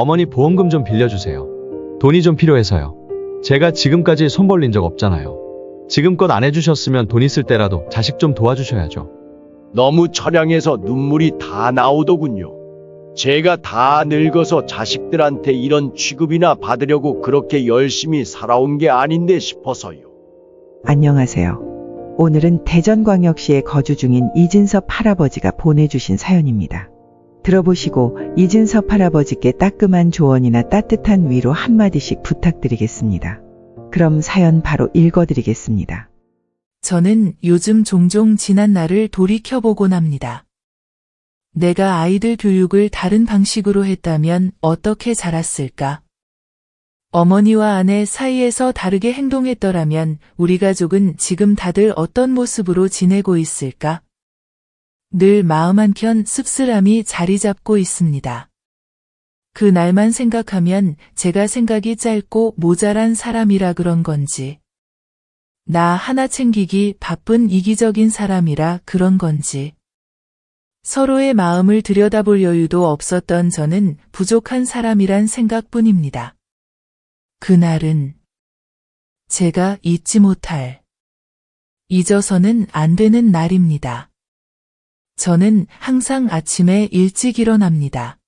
어머니 보험금 좀 빌려주세요. 돈이 좀 필요해서요. 제가 지금까지 손 벌린 적 없잖아요. 지금껏 안 해주셨으면 돈 있을 때라도 자식 좀 도와주셔야죠. 너무 처량해서 눈물이 다 나오더군요. 제가 다 늙어서 자식들한테 이런 취급이나 받으려고 그렇게 열심히 살아온 게 아닌데 싶어서요. 안녕하세요. 오늘은 대전광역시에 거주 중인 이진섭 할아버지가 보내주신 사연입니다. 들어보시고 이진섭 할아버지께 따끔한 조언이나 따뜻한 위로 한마디씩 부탁드리겠습니다. 그럼 사연 바로 읽어드리겠습니다. 저는 요즘 종종 지난 날을 돌이켜보곤 합니다. 내가 아이들 교육을 다른 방식으로 했다면 어떻게 자랐을까? 어머니와 아내 사이에서 다르게 행동했더라면 우리 가족은 지금 다들 어떤 모습으로 지내고 있을까? 늘 마음 한켠 씁쓸함이 자리 잡고 있습니다. 그 날만 생각하면 제가 생각이 짧고 모자란 사람이라 그런 건지, 나 하나 챙기기 바쁜 이기적인 사람이라 그런 건지. 서로의 마음을 들여다볼 여유도 없었던 저는 부족한 사람이란 생각뿐입니다. 그날은 제가 잊지 못할, 잊어서는 안 되는 날입니다. 저는 항상 아침에 일찍 일어납니다.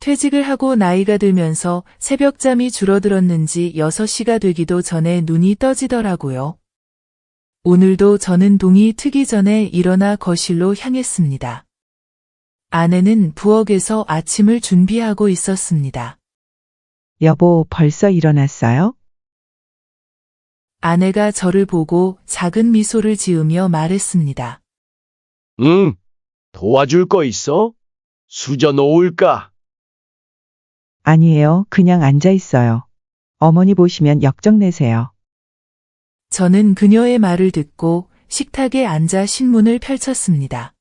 퇴직을 하고 나이가 들면서 새벽잠이 줄어들었는지 6시가 되기도 전에 눈이 떠지더라고요. 오늘도 저는 동이 트기 전에 일어나 거실로 향했습니다. 아내는 부엌에서 아침을 준비하고 있었습니다. 여보, 벌써 일어났어요? 아내가 저를 보고 작은 미소를 지으며 말했습니다. 응, 도와줄 거 있어? 수저 놓을까? 아니에요. 그냥 앉아 있어요. 어머니 보시면 역정 내세요. 저는 그녀의 말을 듣고 식탁에 앉아 신문을 펼쳤습니다.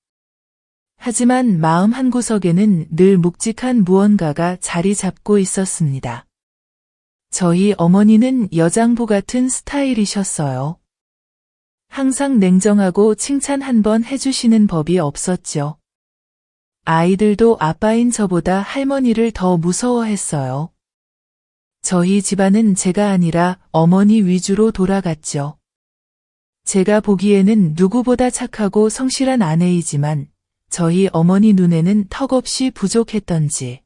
하지만 마음 한구석에는 늘 묵직한 무언가가 자리 잡고 있었습니다. 저희 어머니는 여장부 같은 스타일이셨어요. 항상 냉정하고 칭찬 한 번 해주시는 법이 없었죠. 아이들도 아빠인 저보다 할머니를 더 무서워했어요. 저희 집안은 제가 아니라 어머니 위주로 돌아갔죠. 제가 보기에는 누구보다 착하고 성실한 아내이지만 저희 어머니 눈에는 턱없이 부족했던지.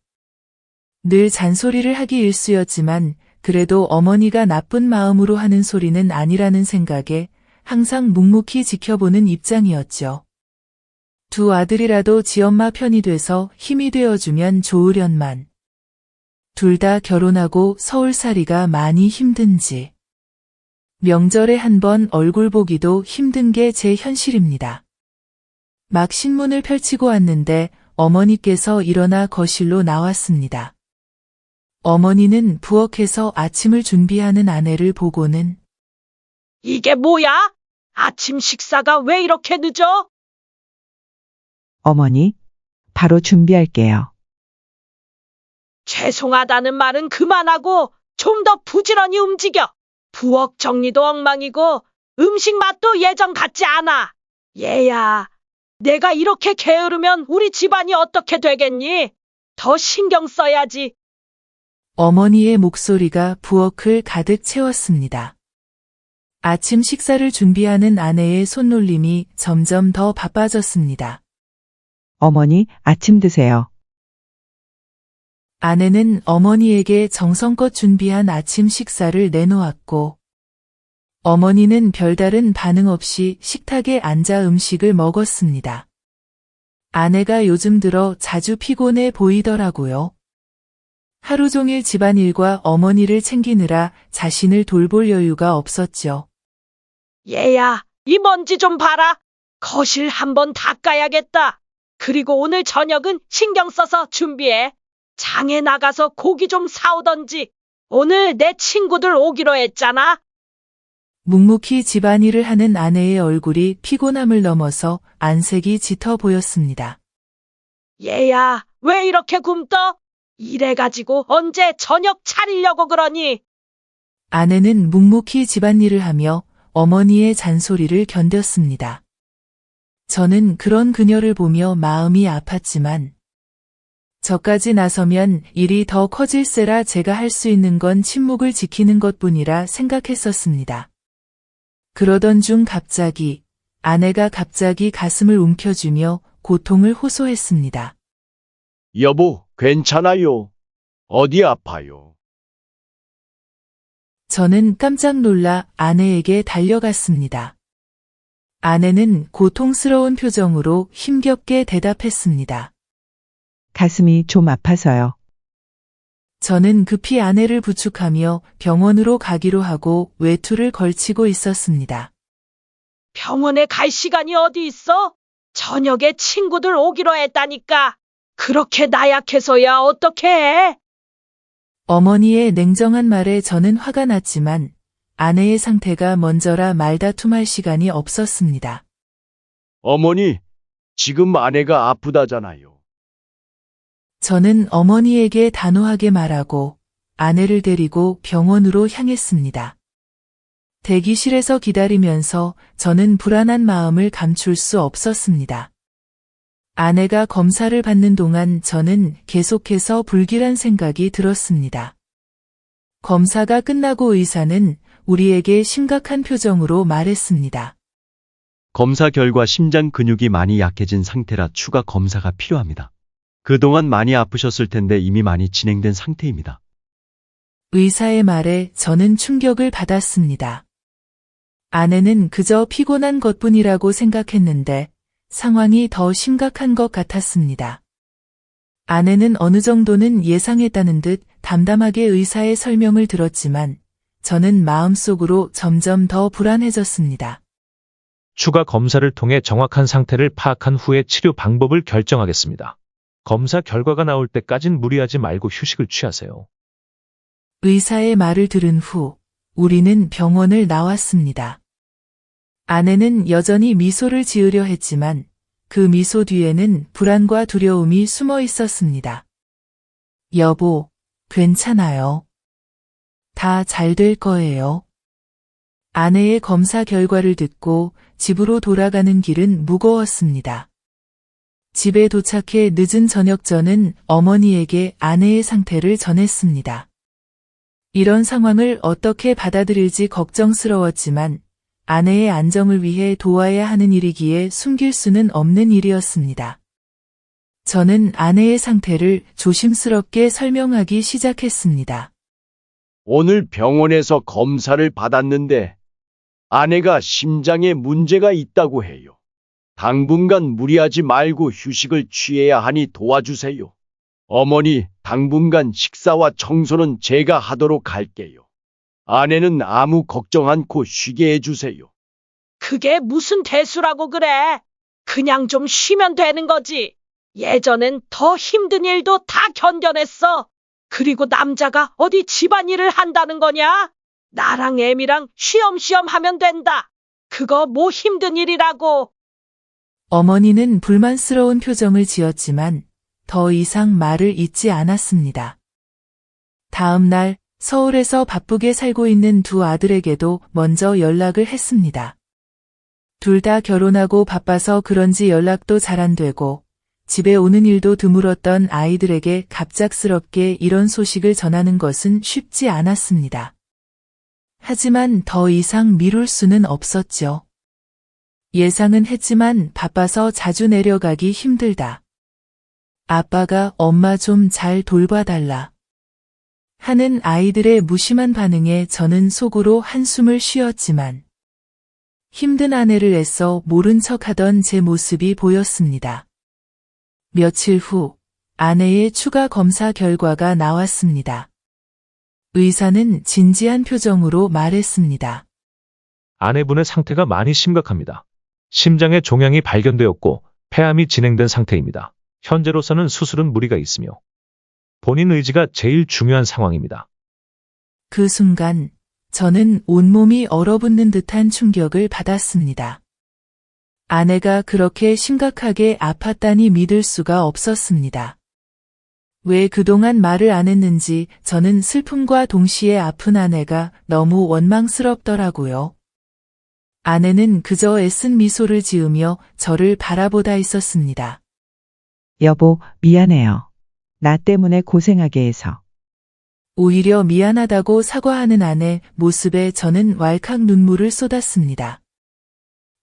늘 잔소리를 하기 일쑤였지만 그래도 어머니가 나쁜 마음으로 하는 소리는 아니라는 생각에 항상 묵묵히 지켜보는 입장이었죠. 두 아들이라도 지엄마 편이 돼서 힘이 되어주면 좋으련만. 둘 다 결혼하고 서울살이가 많이 힘든지. 명절에 한 번 얼굴 보기도 힘든 게 제 현실입니다. 막 신문을 펼치고 왔는데 어머니께서 일어나 거실로 나왔습니다. 어머니는 부엌에서 아침을 준비하는 아내를 보고는 이게 뭐야? 아침 식사가 왜 이렇게 늦어? 어머니, 바로 준비할게요. 죄송하다는 말은 그만하고 좀 더 부지런히 움직여. 부엌 정리도 엉망이고 음식 맛도 예전 같지 않아. 얘야, 내가 이렇게 게으르면 우리 집안이 어떻게 되겠니? 더 신경 써야지. 어머니의 목소리가 부엌을 가득 채웠습니다. 아침 식사를 준비하는 아내의 손놀림이 점점 더 바빠졌습니다. 어머니, 아침 드세요. 아내는 어머니에게 정성껏 준비한 아침 식사를 내놓았고, 어머니는 별다른 반응 없이 식탁에 앉아 음식을 먹었습니다. 아내가 요즘 들어 자주 피곤해 보이더라고요. 하루 종일 집안일과 어머니를 챙기느라 자신을 돌볼 여유가 없었죠. 얘야, 이 먼지 좀 봐라. 거실 한번 닦아야겠다. 그리고 오늘 저녁은 신경 써서 준비해. 장에 나가서 고기 좀 사오던지. 오늘 내 친구들 오기로 했잖아. 묵묵히 집안일을 하는 아내의 얼굴이 피곤함을 넘어서 안색이 짙어 보였습니다. 얘야, 왜 이렇게 굶떠? 이래가지고 언제 저녁 차리려고 그러니? 아내는 묵묵히 집안일을 하며 어머니의 잔소리를 견뎠습니다. 저는 그런 그녀를 보며 마음이 아팠지만 저까지 나서면 일이 더 커질세라 제가 할 수 있는 건 침묵을 지키는 것 뿐이라 생각했었습니다. 그러던 중 갑자기 아내가 갑자기 가슴을 움켜쥐며 고통을 호소했습니다. 여보, 괜찮아요. 어디 아파요? 저는 깜짝 놀라 아내에게 달려갔습니다. 아내는 고통스러운 표정으로 힘겹게 대답했습니다. 가슴이 좀 아파서요. 저는 급히 아내를 부축하며 병원으로 가기로 하고 외투를 걸치고 있었습니다. 병원에 갈 시간이 어디 있어? 저녁에 친구들 오기로 했다니까. 그렇게 나약해서야 어떻게 해? 어머니의 냉정한 말에 저는 화가 났지만 아내의 상태가 먼저라 말다툼할 시간이 없었습니다. 어머니, 지금 아내가 아프다잖아요. 저는 어머니에게 단호하게 말하고 아내를 데리고 병원으로 향했습니다. 대기실에서 기다리면서 저는 불안한 마음을 감출 수 없었습니다. 아내가 검사를 받는 동안 저는 계속해서 불길한 생각이 들었습니다. 검사가 끝나고 의사는 우리에게 심각한 표정으로 말했습니다. 검사 결과 심장 근육이 많이 약해진 상태라 추가 검사가 필요합니다. 그동안 많이 아프셨을 텐데 이미 많이 진행된 상태입니다. 의사의 말에 저는 충격을 받았습니다. 아내는 그저 피곤한 것뿐이라고 생각했는데 상황이 더 심각한 것 같았습니다. 아내는 어느 정도는 예상했다는 듯 담담하게 의사의 설명을 들었지만 저는 마음속으로 점점 더 불안해졌습니다. 추가 검사를 통해 정확한 상태를 파악한 후에 치료 방법을 결정하겠습니다. 검사 결과가 나올 때까진 무리하지 말고 휴식을 취하세요. 의사의 말을 들은 후 우리는 병원을 나왔습니다. 아내는 여전히 미소를 지으려 했지만 그 미소 뒤에는 불안과 두려움이 숨어 있었습니다. 여보, 괜찮아요. 다 잘 될 거예요. 아내의 검사 결과를 듣고 집으로 돌아가는 길은 무거웠습니다. 집에 도착해 늦은 저녁 전은 어머니에게 아내의 상태를 전했습니다. 이런 상황을 어떻게 받아들일지 걱정스러웠지만 아내의 안정을 위해 도와야 하는 일이기에 숨길 수는 없는 일이었습니다. 저는 아내의 상태를 조심스럽게 설명하기 시작했습니다. 오늘 병원에서 검사를 받았는데 아내가 심장에 문제가 있다고 해요. 당분간 무리하지 말고 휴식을 취해야 하니 도와주세요. 어머니, 당분간 식사와 청소는 제가 하도록 할게요. 아내는 아무 걱정 않고 쉬게 해주세요. 그게 무슨 대수라고 그래? 그냥 좀 쉬면 되는 거지. 예전엔 더 힘든 일도 다 견뎌냈어. 그리고 남자가 어디 집안일을 한다는 거냐? 나랑 애미랑 쉬엄쉬엄 하면 된다. 그거 뭐 힘든 일이라고. 어머니는 불만스러운 표정을 지었지만 더 이상 말을 잇지 않았습니다. 다음 날 서울에서 바쁘게 살고 있는 두 아들에게도 먼저 연락을 했습니다. 둘 다 결혼하고 바빠서 그런지 연락도 잘 안 되고 집에 오는 일도 드물었던 아이들에게 갑작스럽게 이런 소식을 전하는 것은 쉽지 않았습니다. 하지만 더 이상 미룰 수는 없었죠. 예상은 했지만 바빠서 자주 내려가기 힘들다. 아빠가 엄마 좀 잘 돌봐달라. 하는 아이들의 무심한 반응에 저는 속으로 한숨을 쉬었지만 힘든 아내를 애써 모른 척 하던 제 모습이 보였습니다. 며칠 후 아내의 추가 검사 결과가 나왔습니다. 의사는 진지한 표정으로 말했습니다. 아내분의 상태가 많이 심각합니다. 심장에 종양이 발견되었고 폐암이 진행된 상태입니다. 현재로서는 수술은 무리가 있으며 본인 의지가 제일 중요한 상황입니다. 그 순간 저는 온몸이 얼어붙는 듯한 충격을 받았습니다. 아내가 그렇게 심각하게 아팠다니 믿을 수가 없었습니다. 왜 그동안 말을 안 했는지 저는 슬픔과 동시에 아픈 아내가 너무 원망스럽더라고요. 아내는 그저 애쓴 미소를 지으며 저를 바라보다 있었습니다. 여보, 미안해요. 나 때문에 고생하게 해서. 오히려 미안하다고 사과하는 아내 모습에 저는 왈칵 눈물을 쏟았습니다.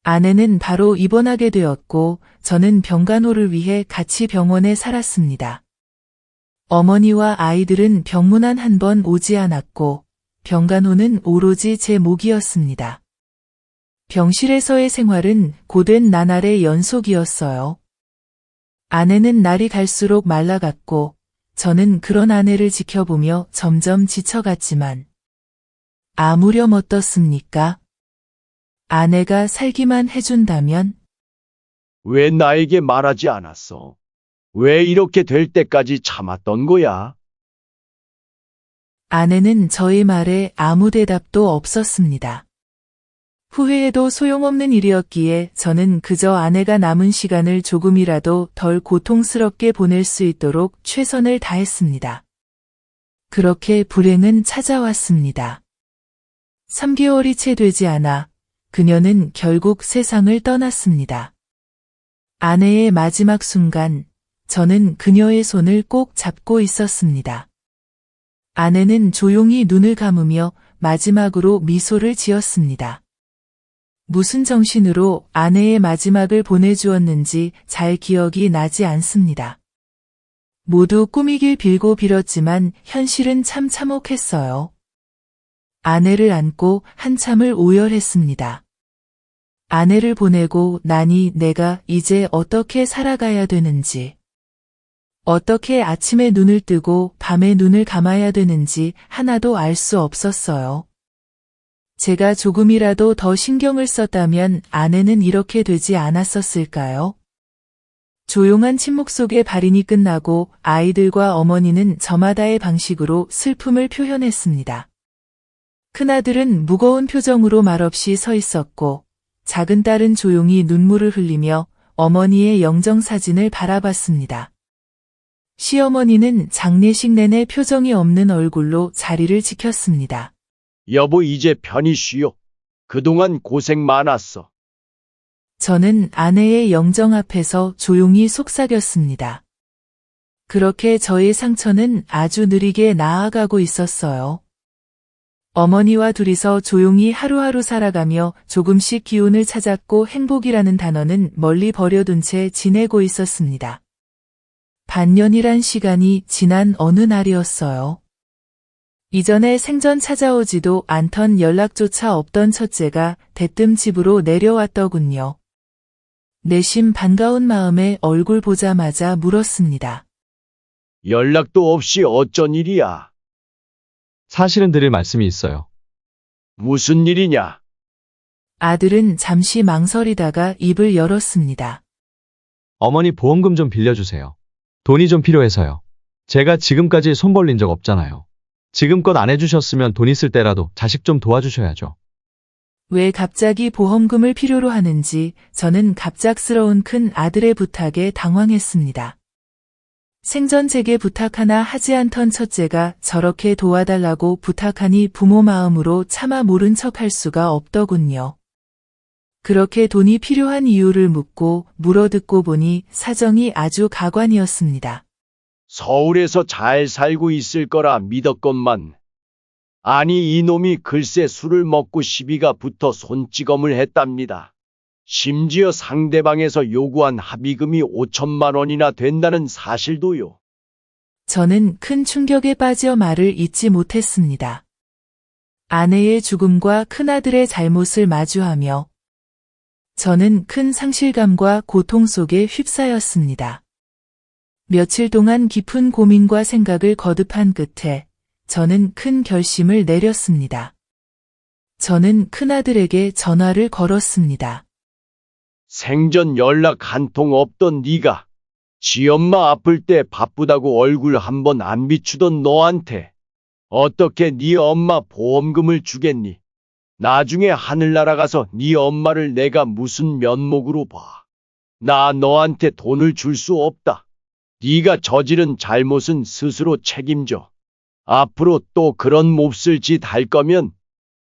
아내는 바로 입원하게 되었고 저는 병간호를 위해 같이 병원에 살았습니다. 어머니와 아이들은 병문안 한 번 오지 않았고 병간호는 오로지 제 몫이었습니다. 병실에서의 생활은 고된 나날의 연속이었어요. 아내는 날이 갈수록 말라갔고 저는 그런 아내를 지켜보며 점점 지쳐갔지만 아무렴 어떻습니까? 아내가 살기만 해준다면 왜 나에게 말하지 않았어? 왜 이렇게 될 때까지 참았던 거야? 아내는 저의 말에 아무 대답도 없었습니다. 후회해도 소용없는 일이었기에 저는 그저 아내가 남은 시간을 조금이라도 덜 고통스럽게 보낼 수 있도록 최선을 다했습니다. 그렇게 불행은 찾아왔습니다. 3개월이 채 되지 않아 그녀는 결국 세상을 떠났습니다. 아내의 마지막 순간 저는 그녀의 손을 꼭 잡고 있었습니다. 아내는 조용히 눈을 감으며 마지막으로 미소를 지었습니다. 무슨 정신으로 아내의 마지막을 보내주었는지 잘 기억이 나지 않습니다. 모두 꾸미길 빌고 빌었지만 현실은 참 참혹했어요. 아내를 안고 한참을 오열했습니다. 아내를 보내고 나니 내가 이제 어떻게 살아가야 되는지, 어떻게 아침에 눈을 뜨고 밤에 눈을 감아야 되는지 하나도 알 수 없었어요. 제가 조금이라도 더 신경을 썼다면 아내는 이렇게 되지 않았었을까요? 조용한 침묵 속에 발인이 끝나고 아이들과 어머니는 저마다의 방식으로 슬픔을 표현했습니다. 큰아들은 무거운 표정으로 말없이 서 있었고, 작은 딸은 조용히 눈물을 흘리며 어머니의 영정 사진을 바라봤습니다. 시어머니는 장례식 내내 표정이 없는 얼굴로 자리를 지켰습니다. 여보 이제 편히 쉬어. 그동안 고생 많았어. 저는 아내의 영정 앞에서 조용히 속삭였습니다. 그렇게 저의 상처는 아주 느리게 나아가고 있었어요. 어머니와 둘이서 조용히 하루하루 살아가며 조금씩 기운을 찾았고 행복이라는 단어는 멀리 버려둔 채 지내고 있었습니다. 반년이란 시간이 지난 어느 날이었어요. 이전에 생전 찾아오지도 않던 연락조차 없던 첫째가 대뜸 집으로 내려왔더군요. 내심 반가운 마음에 얼굴 보자마자 물었습니다. 연락도 없이 어쩐 일이야? 사실은 드릴 말씀이 있어요. 무슨 일이냐? 아들은 잠시 망설이다가 입을 열었습니다. 어머니 보험금 좀 빌려주세요. 돈이 좀 필요해서요. 제가 지금까지 손 벌린 적 없잖아요. 지금껏 안 해주셨으면 돈 있을 때라도 자식 좀 도와주셔야죠. 왜 갑자기 보험금을 필요로 하는지 저는 갑작스러운 큰 아들의 부탁에 당황했습니다. 생전 제게 부탁 하나 하지 않던 첫째가 저렇게 도와달라고 부탁하니 부모 마음으로 차마 모른 척 할 수가 없더군요. 그렇게 돈이 필요한 이유를 묻고 물어듣고 보니 사정이 아주 가관이었습니다. 서울에서 잘 살고 있을 거라 믿었건만. 아니 이놈이 글쎄 술을 먹고 시비가 붙어 손찌검을 했답니다. 심지어 상대방에서 요구한 합의금이 5천만 원이나 된다는 사실도요. 저는 큰 충격에 빠져 말을 잇지 못했습니다. 아내의 죽음과 큰아들의 잘못을 마주하며 저는 큰 상실감과 고통 속에 휩싸였습니다. 며칠 동안 깊은 고민과 생각을 거듭한 끝에 저는 큰 결심을 내렸습니다. 저는 큰아들에게 전화를 걸었습니다. 생전 연락 한 통 없던 네가 지 엄마 아플 때 바쁘다고 얼굴 한 번 안 비추던 너한테 어떻게 네 엄마 보험금을 주겠니? 나중에 하늘나라 가서 네 엄마를 내가 무슨 면목으로 봐. 나 너한테 돈을 줄 수 없다. 네가 저지른 잘못은 스스로 책임져. 앞으로 또 그런 몹쓸 짓 할 거면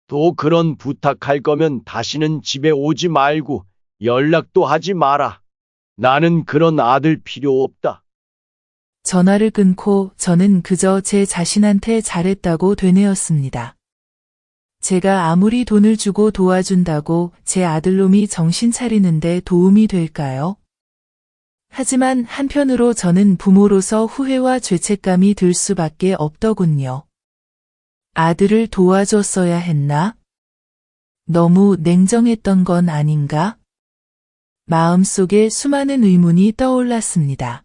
또 그런 부탁할 거면 다시는 집에 오지 말고 연락도 하지 마라. 나는 그런 아들 필요 없다. 전화를 끊고 저는 그저 제 자신한테 잘했다고 되뇌었습니다. 제가 아무리 돈을 주고 도와준다고 제 아들놈이 정신 차리는데 도움이 될까요? 하지만 한편으로 저는 부모로서 후회와 죄책감이 들 수밖에 없더군요. 아들을 도와줬어야 했나? 너무 냉정했던 건 아닌가? 마음속에 수많은 의문이 떠올랐습니다.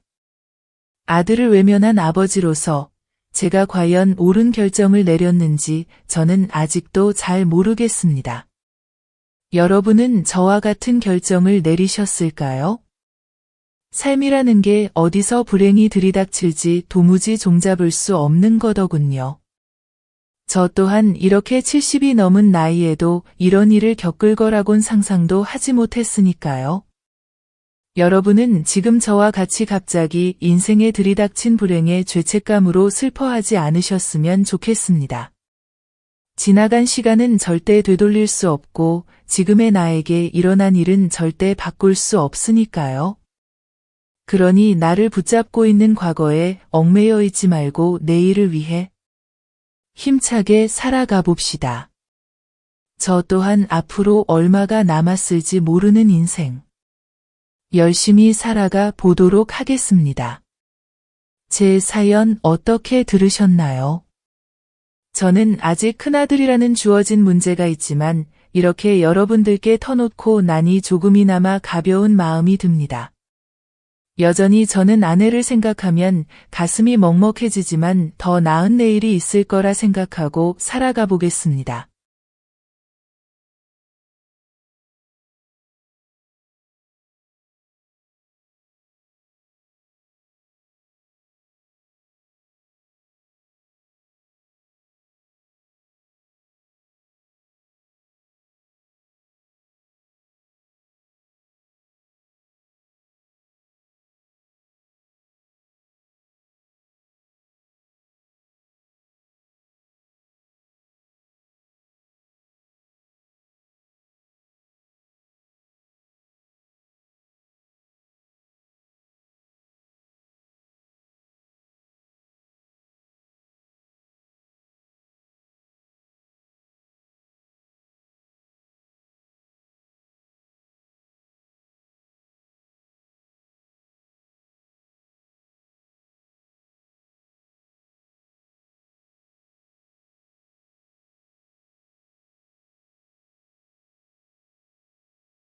아들을 외면한 아버지로서 제가 과연 옳은 결정을 내렸는지 저는 아직도 잘 모르겠습니다. 여러분은 저와 같은 결정을 내리셨을까요? 삶이라는 게 어디서 불행이 들이닥칠지 도무지 종잡을 수 없는 거더군요. 저 또한 이렇게 70이 넘은 나이에도 이런 일을 겪을 거라곤 상상도 하지 못했으니까요. 여러분은 지금 저와 같이 갑자기 인생에 들이닥친 불행에 죄책감으로 슬퍼하지 않으셨으면 좋겠습니다. 지나간 시간은 절대 되돌릴 수 없고 지금의 나에게 일어난 일은 절대 바꿀 수 없으니까요. 그러니 나를 붙잡고 있는 과거에 얽매여 있지 말고 내일을 위해 힘차게 살아가 봅시다. 저 또한 앞으로 얼마가 남았을지 모르는 인생. 열심히 살아가 보도록 하겠습니다. 제 사연 어떻게 들으셨나요? 저는 아직 큰아들이라는 주어진 문제가 있지만 이렇게 여러분들께 터놓고 나니 조금이나마 가벼운 마음이 듭니다. 여전히 저는 아내를 생각하면 가슴이 먹먹해지지만 더 나은 내일이 있을 거라 생각하고 살아가 보겠습니다.